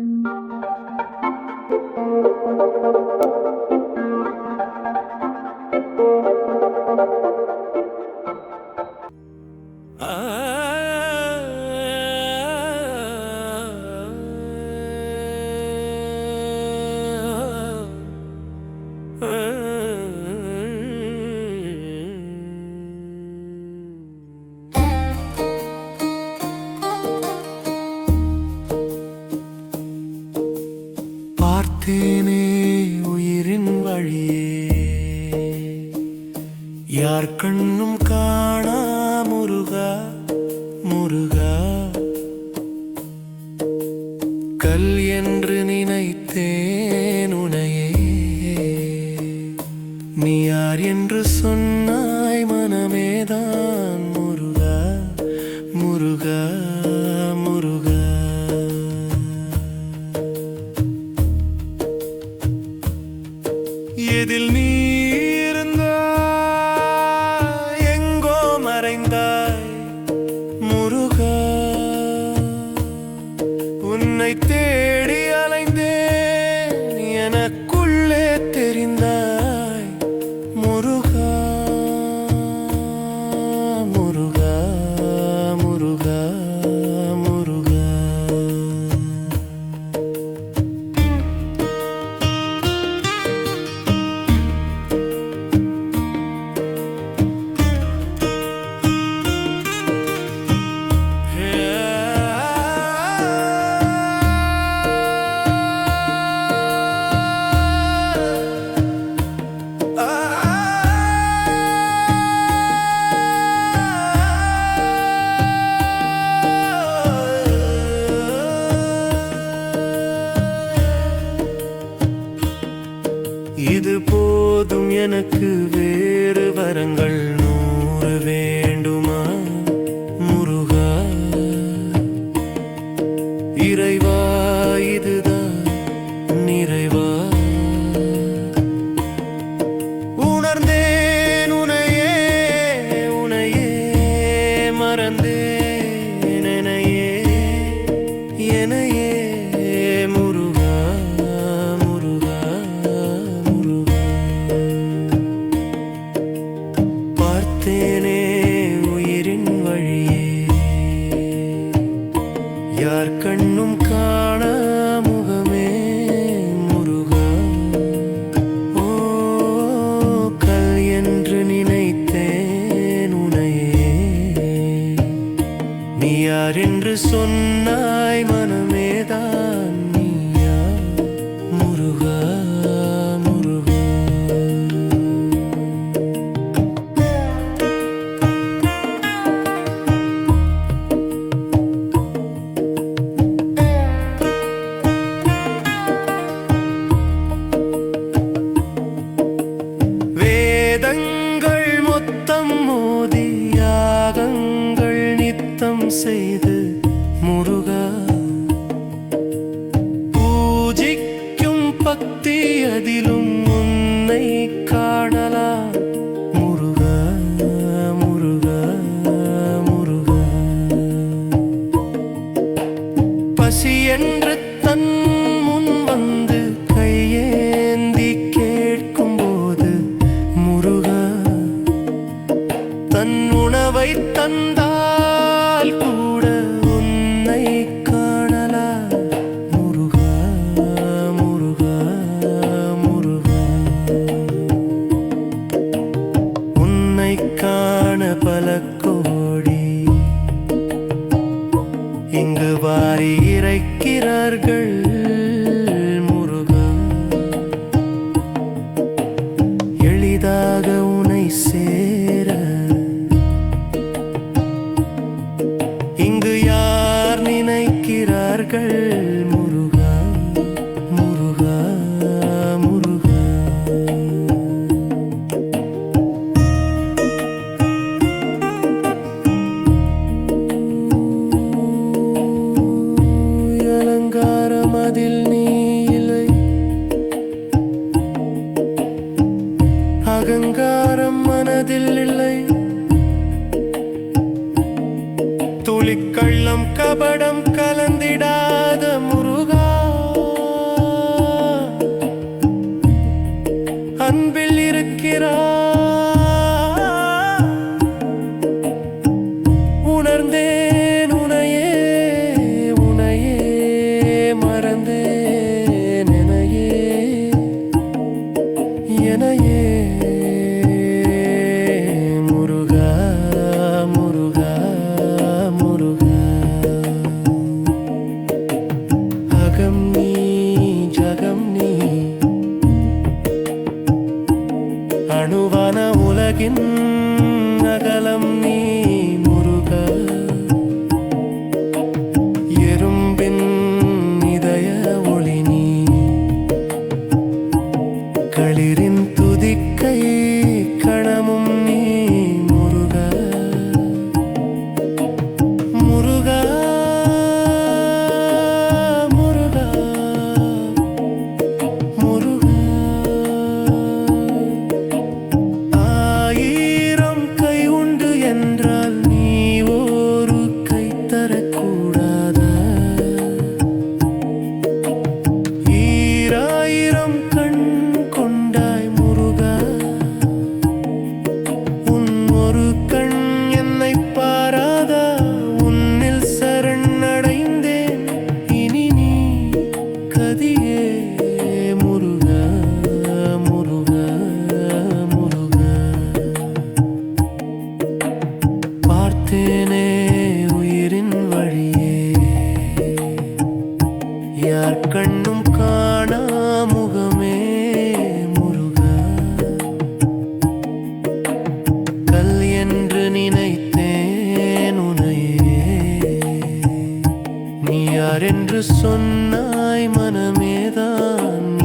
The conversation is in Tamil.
Thank you. பார்த்தேனே உயிரின் வழியே. யார் கண்ணும் காணா முருகா முருகா? கல் என்று நினைத்தேன் உனையே. நீ யார் என்று சொன்ன உன்னை தேடி மறந்தேன் என்று சொன்னார். செய்து முருகா. பூஜிக்கும் பக்தி அதிலும் உன்னை காணலா முருகா முருகா முருகா. பசி என்று தன் முன் வந்து கையேந்தி கேட்கும்போது முருகா தன் உணவை தந்தால் வாரி இறைக்கிறார்கள் முருகா. எளிதாக அகங்காரம் மனதில் இல்லை. துளிக்கள்ளம் கபடம் கலந்திடாத முருகா. அன்பில் இருக்கிறா. உணர்ந்தேன் உனையே உனையே மறந்தேன் எனையே எனையே. എന്നകലം നീ മുറുക. എറുമ്പിൻ ഇതയ ഒളിനി കളിരി சதியே முருக முருக முருக. பார்த்தேனே உயிரின் வழியே யார் கண்ணும் காணா முகமே. என்று சொன்னாய் மனமேதான்.